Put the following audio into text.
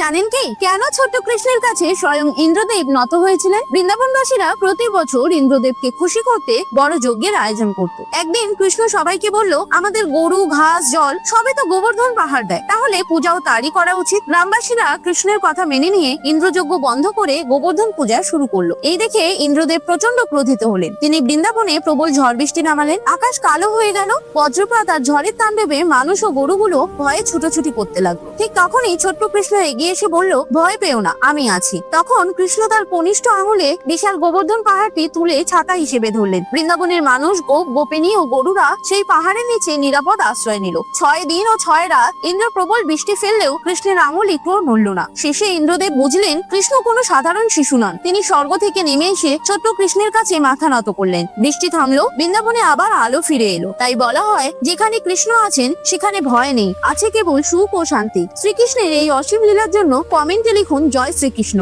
জানেন কি? কেন ছোট্ট কৃষ্ণের কাছে স্বয়ং ইন্দ্রদেব নত হয়েছিলেন? বৃন্দাবনবাসীরা প্রতি বছর ইন্দ্রদেবকে খুশি করতে বড় যজ্ঞের আয়োজন করত। একদিন কৃষ্ণ সবাইকে বলল, আমাদের গরু, ঘাস, জল, সবই তো গোবর্ধন পাহাড় দেয়। তাহলে পূজাও তারই করা উচিত। গ্রামবাসীরা কৃষ্ণের কথা মেনে নিয়ে ইন্দ্রযজ্ঞ বন্ধ করে গোবর্ধন পূজা শুরু করল। এই দেখে ইন্দ্রদেব প্রচণ্ড ক্রোধিত হলেন। তিনি বৃন্দাবনে প্রবল ঝড় বৃষ্টি নামালেন। আকাশ কালো হয়ে গেল। বজ্রপাত আর ঝড়ের তাণ্ডবে মানুষ ও গরুগুলো ভয়ে ছুটোছুটি করতে লাগল। ঠিক তখনই ছোট্ট কৃষ্ণ এগিয়ে এসে বলল, ভয় পেও না, আমি আছি। তখন কৃষ্ণ তার কনিষ্ঠ আঙুলে বিশাল গোবর্ধন পাহাড়টি তুলে ছাতা হিসেবে ধরলেন। বৃন্দাবনের মানুষ গোপ, গোপিনী ও গরুরা সেই পাহাড়ের নিচে নিরাপদ আশ্রয় নিল। ছয় দিন ও ছয় রাত ইন্দ্র প্রবল বৃষ্টি ফেললেও কৃষ্ণের আঙুল একটুও নড়ল না। শেষে ইন্দ্রদেব বুঝলেন, কৃষ্ণ কোনো সাধারণ শিশু নন। তিনি স্বর্গ থেকে নেমে এসে ছোট্ট কৃষ্ণের কাছে মাথা নত করলেন। বৃষ্টি থামলো, বৃন্দাবনে আবার আলো ফিরে এলো। তাই বলা হয়, যেখানে কৃষ্ণ আছেন, সেখানে ভয় নেই। আছে কেবল সুখ ও শান্তি। শ্রীকৃষ্ণের এই অসীম লীলার জন্য কমেন্টে লিখুন জয় শ্রীকৃষ্ণ।